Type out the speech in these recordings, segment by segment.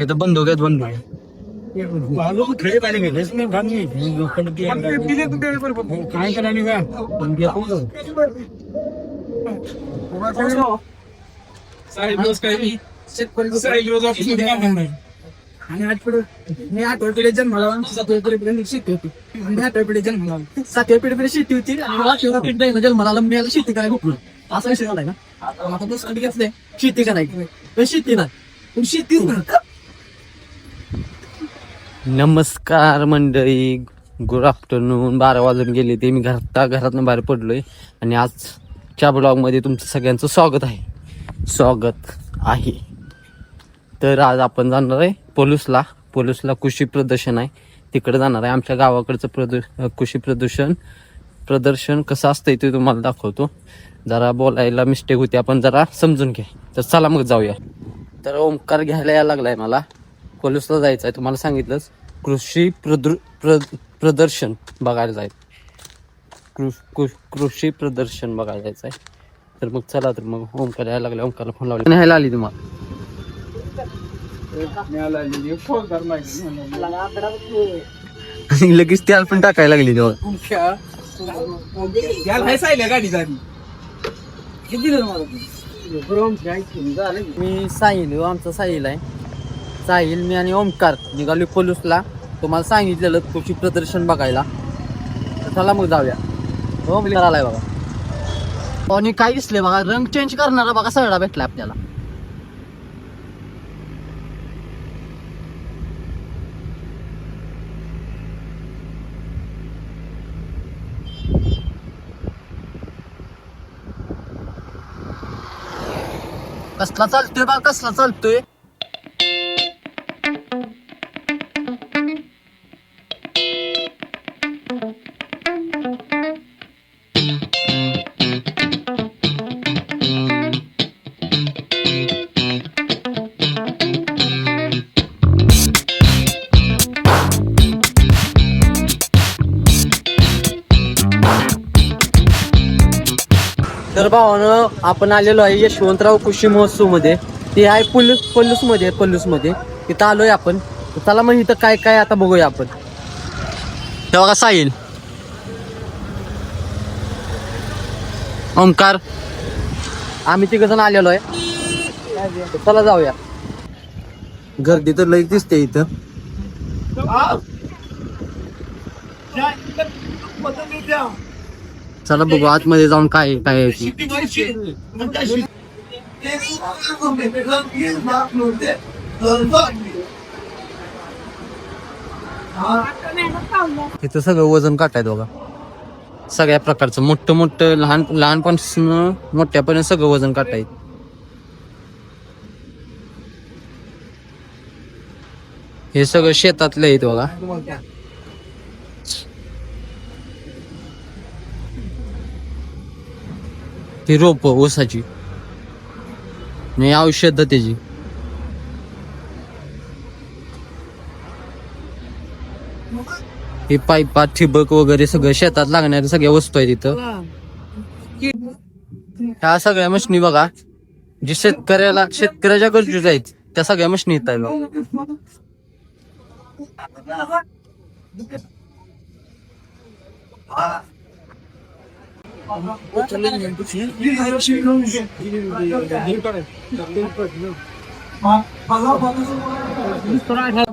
इथं बंदूक आहेत बंदूक काय करायला आणि आठ पिढी मी सातव्या पिढीपर्यंत शेती होती. मी आठव्या पिढीत जन्माला आला. सातव्या पिढीपर्यंत शेती होती. आणि जन्माला मी आता शेती करायला बघलो असा विषय झालाय ना. आता दुसरं घेतलंय? शेती करायची. शेती नाही. पण शेतीच नाही. नमस्कार मंडळी. गुड आफ्टरनून बारा वाजून गेले ते मी घरता घरातून बाहेर पडलोय. आणि आजच्या ब्लॉगमध्ये तुमचं सगळ्यांचं स्वागत आहे. स्वागत आहे. तर आज आपण जाणार आहे पोलूसला. पोलूसला कृषी प्रदर्शन आहे. तिकडे जाणार आहे. आमच्या गावाकडचं प्रदू कृषी प्रदूषण प्रदर्शन कसं असतंय ते तुम्हाला दाखवतो. जरा बोलायला मिस्टेक होती. आपण जरा समजून घ्या. तर चला मग जाऊया. तर ओंकार घ्यायला यायला लागलाय मला. पोलूसला जायचं आहे तुम्हाला सांगितलंच. कृषी प्रदृ प्र प्रदर्शन बघायला जायचं कृ कृ- कृषी प्रदर्शन बघायला जायचं आहे. तर मग चला तर मग ओंकार यायला लागला ओंकारला फोन लावला. न्यायला आली तुम्हाला. आणि लगेच त्याला पण टाकायला लागली तेव्हा. गाडी झाली किती मी साहिल आमचा साहिल आहे. साहिल मी आणि ओमकार निघालो पोलूसला. तुम्हाला सांगितलेलं कृषी प्रदर्शन बघायला. चला मग जाऊया. हो आलाय बघा. आणि काय दिसले बघा रंग चेंज करणारा बघा सगळा भेटला आपल्याला. कसला चालतोय बा कसला चालतोय? तर भावानं आपण आलेलो आहे यशवंतराव कृषी महोत्सवमध्ये ते आहे पल्लूस पल्लूसमध्ये पल्लूसमध्ये तिथं आलोय आपण. चला मग इथं काय काय आता बघूया आपण. तेव्हा बघा साहिल. ओंकार. आम्ही तिघ जण आलेलो आहे. चला जाऊया. गर्दी तर लई दिसते इथं. चला बघू आतमध्ये जाऊन काय काय इथं सगळं वजन काटायत बघा. सगळ्या प्रकारचं मोठं मोठं लहान लहानपासून मोठ्यापर्यंत सगळं वजन काटायत. हे सगळं शेतातलं आहे बघा. ती रोप ऊसाची. आणि औषध त्याची. ही पाईपा ठिबक वगैरे सगळं शेतात लागणाऱ्या सगळ्या वस्तू आहेत तिथं ह्या सगळ्या मशनी बघा. जे शेतकऱ्याला शेतकऱ्याच्या गरजेच्या आहेत त्या सगळ्या मशनी येत आहेत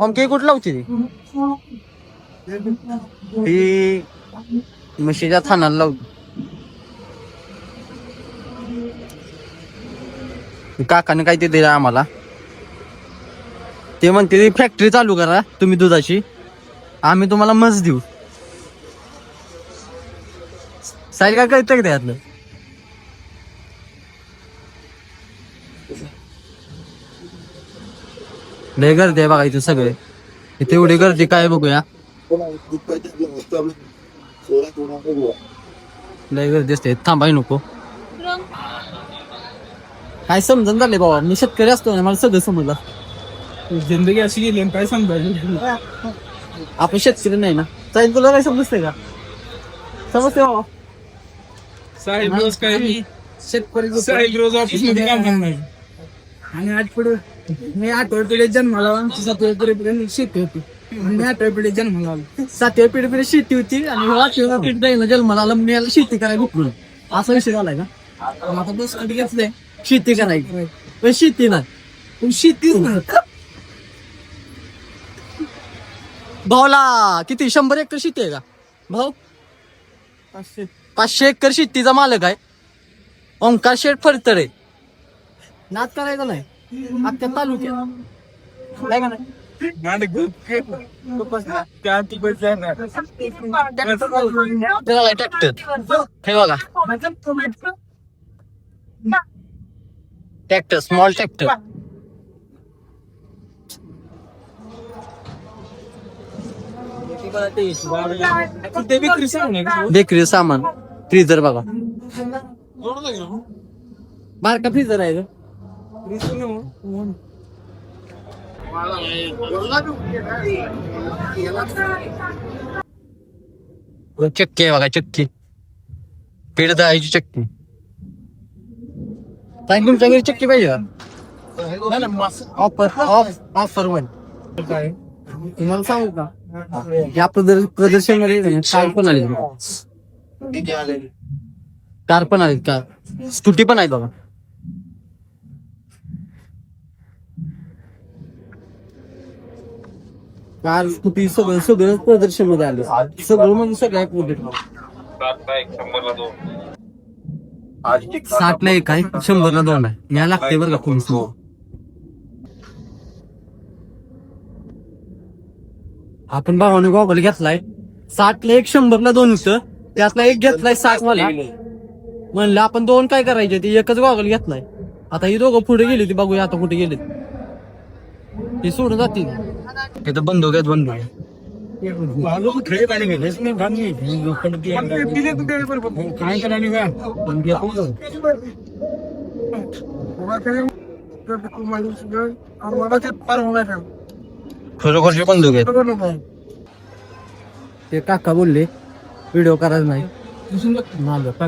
अंके कुठला होती ती ही म्हशीच्या थानाला लावली काकाने काय ते दिलं आम्हाला। ते म्हणते ती फॅक्टरी चालू करा तुम्ही दुधाची. आम्ही तुम्हाला मज देऊ. साईल काय कळतं का त्यातलं लय गर्दी आहे बघा इथे सगळे. इथे एवढी गर्दी काय बघूया? लय गर्दी असते. थांबाय नको. काय समजून झाले बाबा? मी शेतकरी असतो ना मला सगळं समजलं. जिंदगी अशी गेली आणि काय सांगायचं आपण शेतकरी नाही ना. साईल तुला काय समजते का? समजते बाबा. साहेब रोज काय शेतकरी साहेब रोज ऑफिसमध्ये काम करणार आणि आठ पुढे मी आठव्या पिढीत जन्माला आमची सातव्या पिढीपर्यंत शेती होती. मी आठव्या पिढीत जन्माला आलो. सातव्या पिढीपर्यंत शेती होती आणि आठव्या पिढीत जन्माला आला मी याला शेती करायला भुकलो असा विषय झालाय का? मग आता बस कधी घेतलंय? शेती करायची पण शेती नाही. पण शेतीच नाही. भाऊला किती? शंभर एकर शेती आहे का? भाऊ? पाचशे. पाचशे एकर शेतीचा मालक आहे. ओंकार शेठ फडतरे. नाच करायचा नाही. अख्ख्या तालुक्यात. नाही? का नाही ट्रॅक्टर हे बघा. ट्रॅक्टर स्मॉल ट्रॅक्टर बेकरी सामान. फ्रीजर बघा. बारका फ्रीजर आहे का चक्की आहे बघा चक्की. पेड दहाची चक्की. ताई तुमच्या घरी चक्की पाहिजे का? ऑफर ऑफ ऑफर वन तुम्हाला सांगू का? या प्रदर्शन प्रदर्शनामध्ये कार पण आले कार पण आहेत कार. स्कूटी पण आहेत बघा कार स्कूटी सगळं सगळं प्रदर्शनमध्ये आलं. सगळं म्हणजे सगळ्या प्रोडक्ट साठ ला एक आहे शंभरला दोन आहे. या लागते बरं का पोलीस आपण भावाने गॉगल घेतलाय. साठ ला एक शंभरला दोन होतं त्यातला एक घेतलाय साठ वाला म्हणलं आपण दोन काय करायचे? ते एकच गॉगल घेतलाय आता ही दोघं पुढे गेली ती बघूया आता कुठे गेली ते सोडून जातील. तिथं बंदूक आहेत बंदूक काय करायला खरोखरचे बंदूक आहेत. ते काका बोलले व्हिडिओ करायचा नाही. मागं का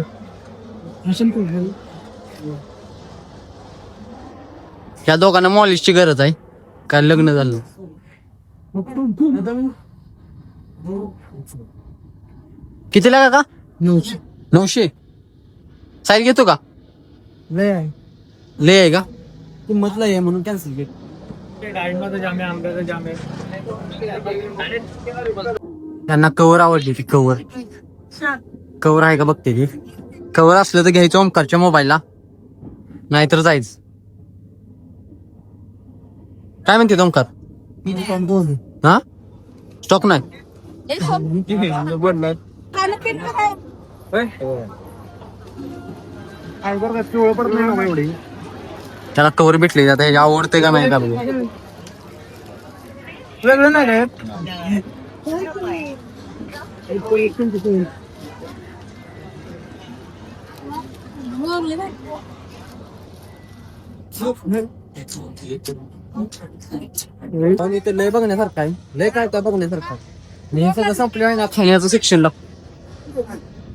या दोघांना मॉलिशची गरज आहे. काय लग्न झालं? किती लागा का नऊशे. नऊशे. साईड घेतो का? लय आहे. लय आहे का? किंमत लय आहे म्हणून कॅन्सल केली. त्यांना कवर आवडली ती कवर कवर आहे का बघते ती. कवर असलं तर घ्यायचं ओमकारच्या मोबाईलला नाहीतर जायचं. काय म्हणते ओमकार हा? स्टॉक नाही. त्याला कवर भेटली आता आवडते का नाही का बघू. वेगळं नाही काय ते लय बघण्यासारखं आहे लय काय काय बघण्यासारखं आहे. आणि हे सगळं संपलं आहे ना खाण्याचं शिक्षण लागतं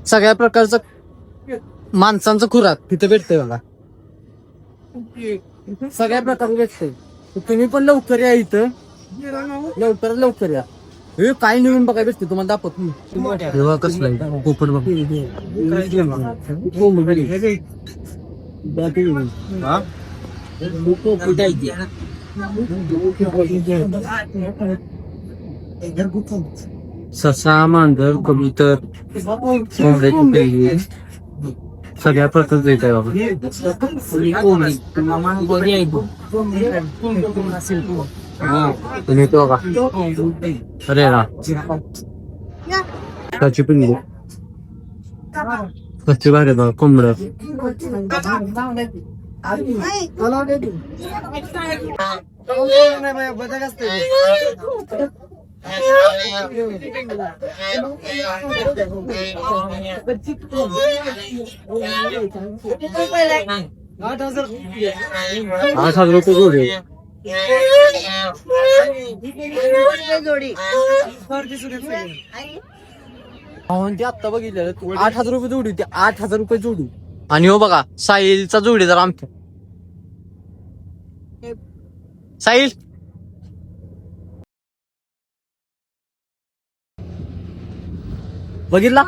सगळ्या प्रकारचं माणसांचं खुराक तिथे भेटतंय बघा सगळ्या प्रकारे भेटतंय तुम्ही पण लवकर या इथं लवकरात लवकर या हे काय नवीन बघायला भेटते तुम्हाला दाखवत मी. हे बघा कसलं आहे. पोपट बघ. ससा मांजर कबूतर सगळ्या प्रकारचं येत आहे बाबा तुम्ही तो बघा अरे रा त्याची पिल्ली कच्ची भारी आहे बघा कोंबड्या आठ हजार रुपये जोडी ते आत्ता बघितलं आठ हजार रुपये जोडी होती आठ हजार रुपये जोडू. आणि हो बघा साहिलचा जोडीदार आमच्या. साहिल! बघितला?